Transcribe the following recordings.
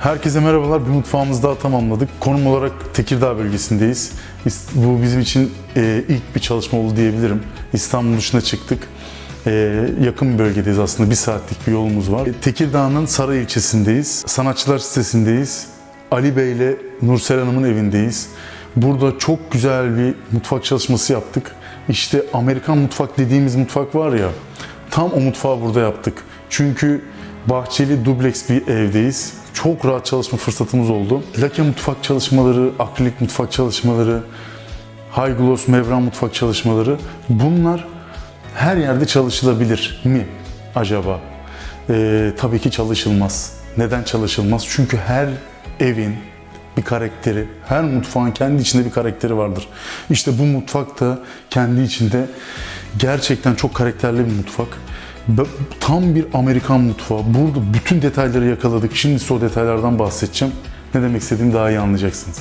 Herkese merhabalar. Bir mutfağımızı daha tamamladık. Konum olarak Tekirdağ bölgesindeyiz. Bu bizim için e, ilk bir çalışma oldu diyebilirim. İstanbul dışına çıktık. E, yakın bir bölgedeyiz aslında. Bir saatlik bir yolumuz var. E, Tekirdağ'ın Saray ilçesindeyiz. Sanatçılar sitesindeyiz. Ali Bey ile Nursel Hanım'ın evindeyiz. Burada çok güzel bir mutfak çalışması yaptık. İşte Amerikan mutfak dediğimiz mutfak var ya, tam o mutfağı burada yaptık. Çünkü bahçeli dubleks bir evdeyiz. Çok rahat çalışma fırsatımız oldu. Lake mutfak çalışmaları, akrilik mutfak çalışmaları, high gloss mevran mutfak çalışmaları bunlar her yerde çalışılabilir mi acaba? Ee, tabii ki çalışılmaz. Neden çalışılmaz? Çünkü her evin bir karakteri, her mutfağın kendi içinde bir karakteri vardır. İşte bu mutfak da kendi içinde gerçekten çok karakterli bir mutfak. Tam bir Amerikan mutfağı. Burada bütün detayları yakaladık. Şimdi o detaylardan bahsedeceğim. Ne demek istediğimi daha iyi anlayacaksınız.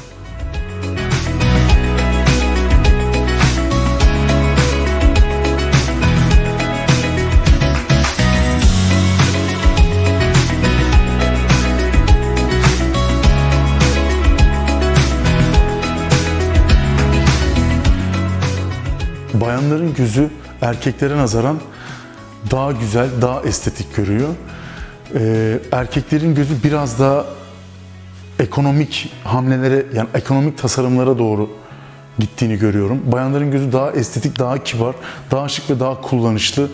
Bayanların gözü erkeklere nazaran daha güzel, daha estetik görüyor. Ee, erkeklerin gözü biraz daha ekonomik hamlelere, yani ekonomik tasarımlara doğru gittiğini görüyorum. Bayanların gözü daha estetik, daha kibar, daha şık ve daha kullanışlı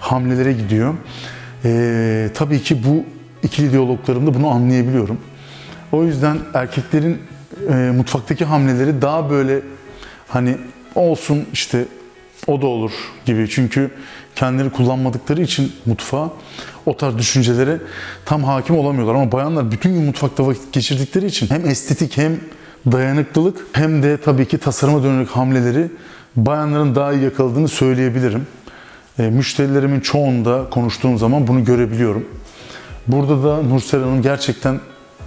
hamlelere gidiyor. Ee, tabii ki bu ikili diyaloglarımda bunu anlayabiliyorum. O yüzden erkeklerin e, mutfaktaki hamleleri daha böyle hani olsun işte o da olur gibi. Çünkü kendileri kullanmadıkları için mutfağa o tarz düşüncelere tam hakim olamıyorlar. Ama bayanlar bütün gün mutfakta vakit geçirdikleri için hem estetik hem dayanıklılık hem de tabii ki tasarıma dönük hamleleri bayanların daha iyi yakaladığını söyleyebilirim. E, müşterilerimin çoğunda konuştuğum zaman bunu görebiliyorum. Burada da Nursel Hanım gerçekten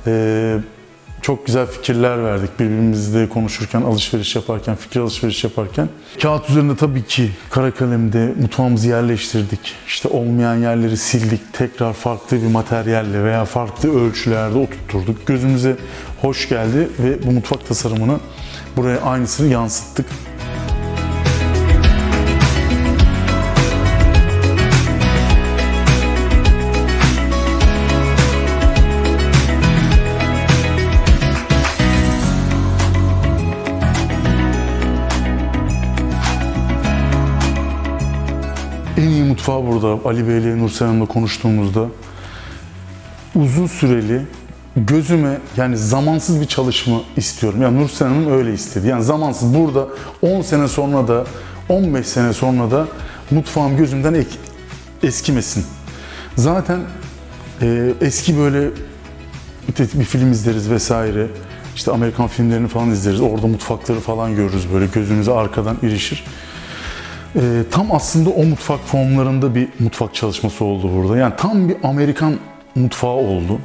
e, çok güzel fikirler verdik birbirimizle konuşurken, alışveriş yaparken, fikir alışveriş yaparken. Kağıt üzerinde tabii ki kara kalemde mutfağımızı yerleştirdik. İşte olmayan yerleri sildik. Tekrar farklı bir materyalle veya farklı ölçülerde oturtturduk. Gözümüze hoş geldi ve bu mutfak tasarımını buraya aynısını yansıttık. Mutfağı burada Ali Bey ile Nursel Hanım'la konuştuğumuzda uzun süreli gözüme yani zamansız bir çalışma istiyorum. Yani Nursel Hanım öyle istedi. Yani zamansız burada 10 sene sonra da 15 sene sonra da mutfağım gözümden ek- eskimesin. Zaten e, eski böyle bir film izleriz vesaire. İşte Amerikan filmlerini falan izleriz. Orada mutfakları falan görürüz böyle gözümüze arkadan irişir. Ee, tam aslında o mutfak formlarında bir mutfak çalışması oldu burada. Yani tam bir Amerikan mutfağı oldu.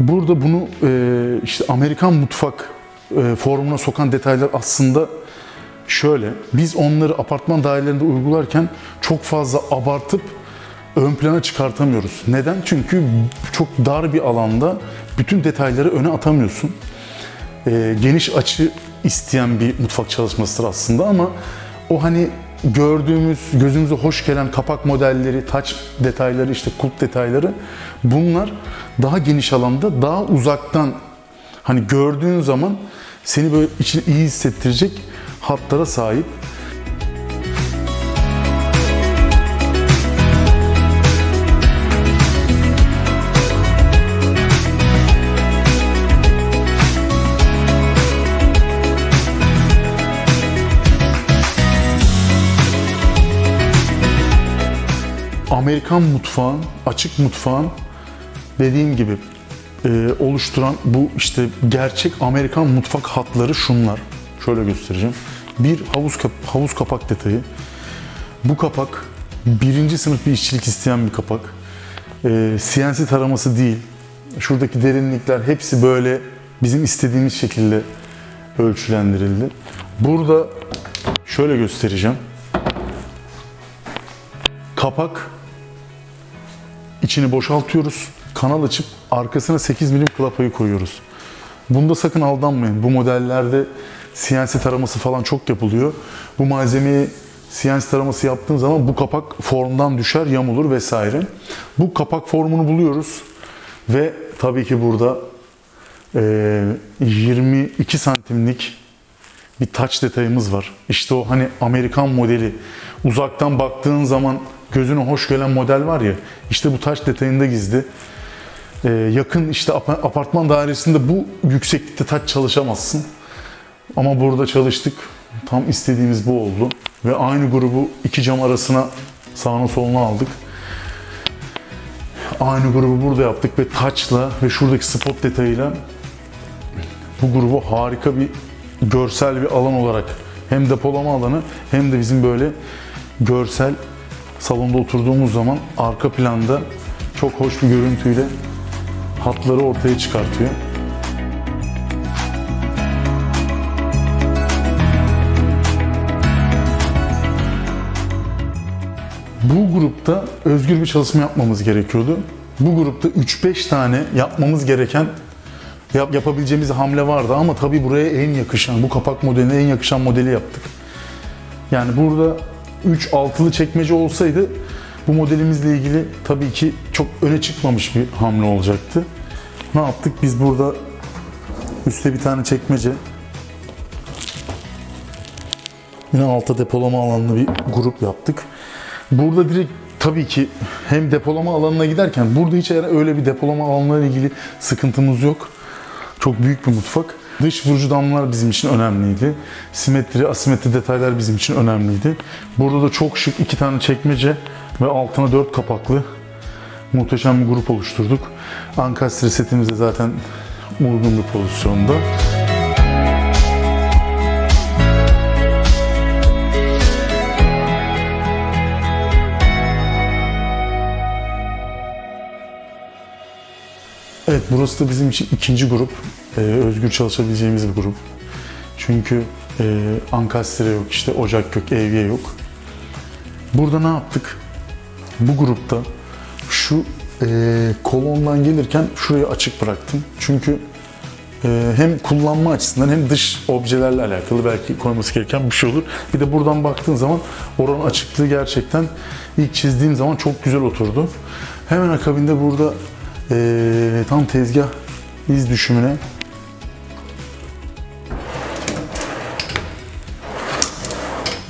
Burada bunu e, işte Amerikan mutfak e, formuna sokan detaylar aslında şöyle. Biz onları apartman dairelerinde uygularken çok fazla abartıp ön plana çıkartamıyoruz. Neden? Çünkü çok dar bir alanda bütün detayları öne atamıyorsun e, geniş açı isteyen bir mutfak çalışmasıdır aslında ama o hani gördüğümüz gözümüze hoş gelen kapak modelleri, taç detayları, işte kulp detayları bunlar daha geniş alanda, daha uzaktan hani gördüğün zaman seni böyle içini iyi hissettirecek hatlara sahip. Amerikan mutfağın, açık mutfağın dediğim gibi e, oluşturan bu işte gerçek Amerikan mutfak hatları şunlar. Şöyle göstereceğim. Bir havuz havuz kapak detayı. Bu kapak birinci sınıf bir işçilik isteyen bir kapak. E, CNC taraması değil. Şuradaki derinlikler hepsi böyle bizim istediğimiz şekilde ölçülendirildi. Burada şöyle göstereceğim. Kapak içini boşaltıyoruz. kanal açıp arkasına 8 milim klapayı koyuyoruz. Bunda sakın aldanmayın. Bu modellerde CNC taraması falan çok yapılıyor. Bu malzemeyi CNC taraması yaptığın zaman bu kapak formdan düşer, yamulur vesaire. Bu kapak formunu buluyoruz ve tabii ki burada eee, 22 santimlik bir touch detayımız var. İşte o hani Amerikan modeli uzaktan baktığın zaman gözüne hoş gelen model var ya işte bu touch detayında gizli. Ee, yakın işte apa- apartman dairesinde bu yükseklikte touch çalışamazsın. Ama burada çalıştık. Tam istediğimiz bu oldu. Ve aynı grubu iki cam arasına sağına soluna aldık. Aynı grubu burada yaptık ve touch'la ve şuradaki spot detayıyla bu grubu harika bir görsel bir alan olarak hem depolama alanı hem de bizim böyle görsel salonda oturduğumuz zaman arka planda çok hoş bir görüntüyle hatları ortaya çıkartıyor. Bu grupta özgür bir çalışma yapmamız gerekiyordu. Bu grupta 3-5 tane yapmamız gereken yap- yapabileceğimiz hamle vardı ama tabii buraya en yakışan, bu kapak modeline en yakışan modeli yaptık. Yani burada 3 altılı çekmece olsaydı bu modelimizle ilgili tabii ki çok öne çıkmamış bir hamle olacaktı. Ne yaptık? Biz burada üstte bir tane çekmece, yine alta depolama alanlı bir grup yaptık. Burada direkt tabii ki hem depolama alanına giderken burada hiç öyle bir depolama alanlarıyla ilgili sıkıntımız yok. Çok büyük bir mutfak. Dış vurucu damlalar bizim için önemliydi. Simetri, asimetri detaylar bizim için önemliydi. Burada da çok şık iki tane çekmece ve altına dört kapaklı muhteşem bir grup oluşturduk. Ankastre setimiz de zaten uygun bir pozisyonda. Evet burası da bizim için ikinci grup. Ee, özgür çalışabileceğimiz bir grup. Çünkü e, ankastre yok, işte ocak yok, evye yok. Burada ne yaptık? Bu grupta şu e, kolondan gelirken şurayı açık bıraktım. Çünkü e, hem kullanma açısından hem dış objelerle alakalı belki koyması gereken bir şey olur. Bir de buradan baktığın zaman oranın açıklığı gerçekten ilk çizdiğim zaman çok güzel oturdu. Hemen akabinde burada e, tam tezgah iz düşümüne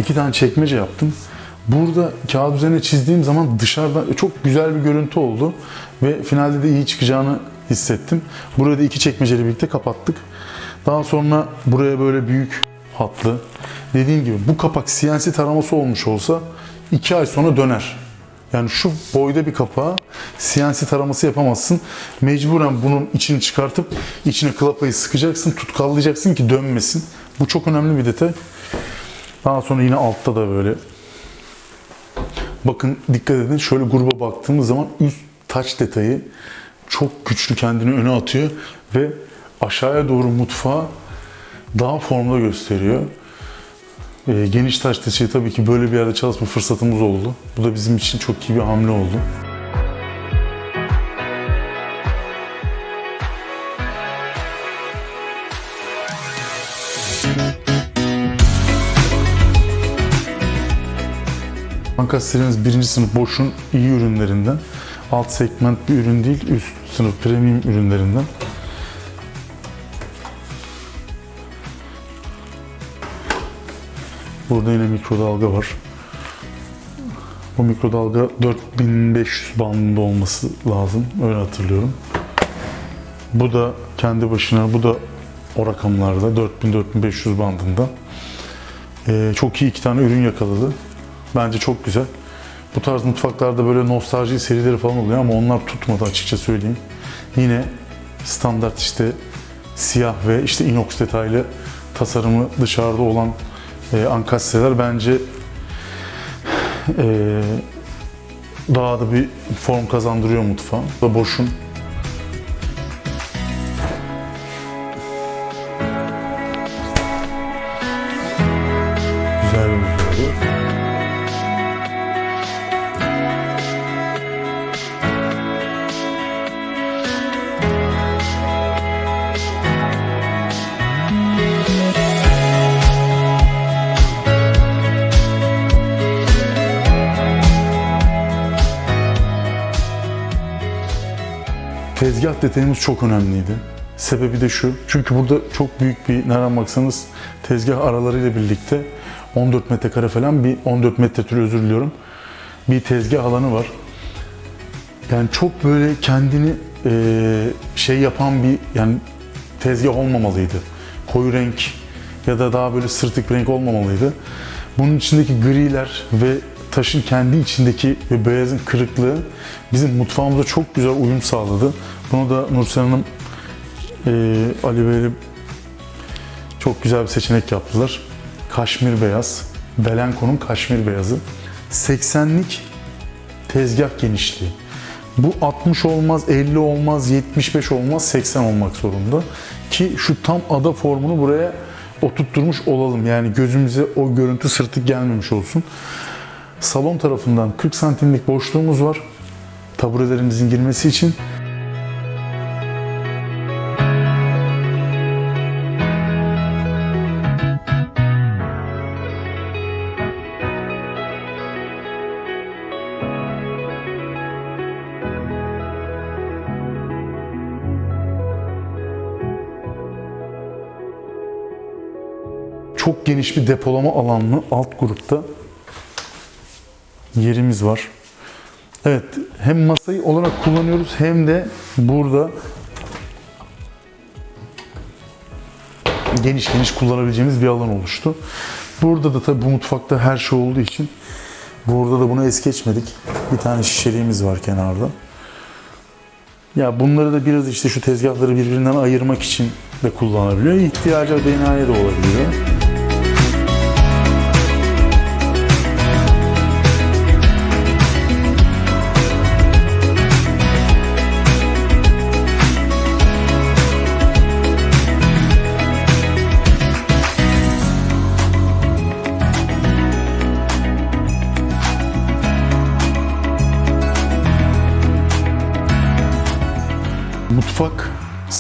iki tane çekmece yaptım. Burada kağıt üzerine çizdiğim zaman dışarıda çok güzel bir görüntü oldu ve finalde de iyi çıkacağını hissettim. Burayı da iki çekmeceyle birlikte kapattık. Daha sonra buraya böyle büyük hatlı. Dediğim gibi bu kapak CNC taraması olmuş olsa iki ay sonra döner. Yani şu boyda bir kapağa CNC taraması yapamazsın. Mecburen bunun içini çıkartıp içine klapayı sıkacaksın, tutkallayacaksın ki dönmesin. Bu çok önemli bir detay. Daha sonra yine altta da böyle Bakın dikkat edin şöyle gruba baktığımız zaman üst taç detayı çok güçlü kendini öne atıyor ve aşağıya doğru mutfağı daha formda gösteriyor. Ee, geniş taş detayı tabii ki böyle bir yerde çalışma fırsatımız oldu. Bu da bizim için çok iyi bir hamle oldu. Bankas serimiz birinci sınıf Bosch'un iyi ürünlerinden. Alt segment bir ürün değil, üst sınıf premium ürünlerinden. Burada yine mikrodalga var. Bu mikrodalga 4500 bandında olması lazım. Öyle hatırlıyorum. Bu da kendi başına, bu da o rakamlarda 4000-4500 bandında. Ee, çok iyi iki tane ürün yakaladı. Bence çok güzel. Bu tarz mutfaklarda böyle nostalji serileri falan oluyor ama onlar tutmadı açıkça söyleyeyim. Yine standart işte siyah ve işte inox detaylı tasarımı dışarıda olan e, ankastreler bence e, daha da bir form kazandırıyor mutfağa. Da boşun Tezgah detayımız çok önemliydi. Sebebi de şu. Çünkü burada çok büyük bir nereden baksanız tezgah aralarıyla birlikte 14 metrekare falan bir 14 metre türü özür diliyorum. Bir tezgah alanı var. Yani çok böyle kendini eee, şey yapan bir yani tezgah olmamalıydı. Koyu renk ya da daha böyle sırtık bir renk olmamalıydı. Bunun içindeki griler ve taşın kendi içindeki ve beyazın kırıklığı bizim mutfağımıza çok güzel uyum sağladı. Bunu da Nursel Hanım eee Ali Bey'le çok güzel bir seçenek yaptılar. Kaşmir beyaz. Belenko'nun kaşmir beyazı. 80'lik tezgah genişliği. Bu 60 olmaz, 50 olmaz, 75 olmaz, 80 olmak zorunda. Ki şu tam ada formunu buraya oturtturmuş olalım. Yani gözümüze o görüntü sırtık gelmemiş olsun. Salon tarafından 40 santimlik boşluğumuz var. Taburelerimizin girmesi için. Çok geniş bir depolama alanlı alt grupta yerimiz var. Evet, hem masayı olarak kullanıyoruz hem de burada geniş geniş kullanabileceğimiz bir alan oluştu. Burada da tabii bu mutfakta her şey olduğu için burada da bunu es geçmedik. Bir tane şişeliğimiz var kenarda. Ya bunları da biraz işte şu tezgahları birbirinden ayırmak için de kullanabiliyor. İhtiyacı binaye de olabiliyor.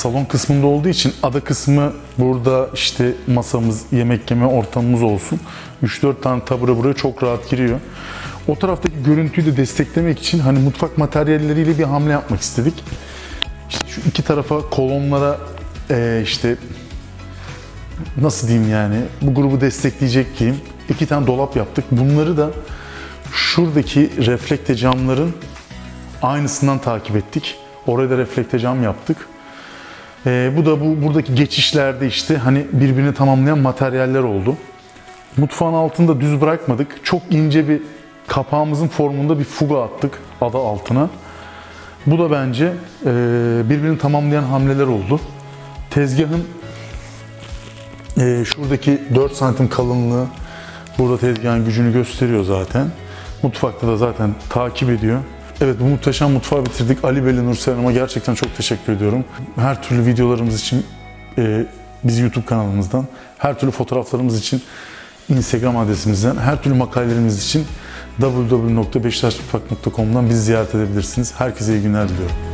Salon kısmında olduğu için ada kısmı burada işte masamız, yemek yeme ortamımız olsun. 3-4 tane tabure buraya çok rahat giriyor. O taraftaki görüntüyü de desteklemek için hani mutfak materyalleriyle bir hamle yapmak istedik. İşte şu iki tarafa kolonlara eee, işte nasıl diyeyim yani bu grubu destekleyecek diyeyim. iki tane dolap yaptık. Bunları da şuradaki reflekte camların aynısından takip ettik. Oraya da reflekte cam yaptık. Ee, bu da bu buradaki geçişlerde işte hani birbirini tamamlayan materyaller oldu. Mutfağın altında düz bırakmadık. Çok ince bir kapağımızın formunda bir fuga attık ada altına. Bu da bence e, birbirini tamamlayan hamleler oldu. Tezgahın e, şuradaki 4 santim kalınlığı burada tezgahın gücünü gösteriyor zaten. Mutfakta da zaten takip ediyor. Evet bu muhteşem mutfağı bitirdik. Ali Bey'le Nursel Hanım'a gerçekten çok teşekkür ediyorum. Her türlü videolarımız için e, biz YouTube kanalımızdan, her türlü fotoğraflarımız için Instagram adresimizden, her türlü makalelerimiz için www.beşiktaşmutfak.com'dan bizi ziyaret edebilirsiniz. Herkese iyi günler diliyorum.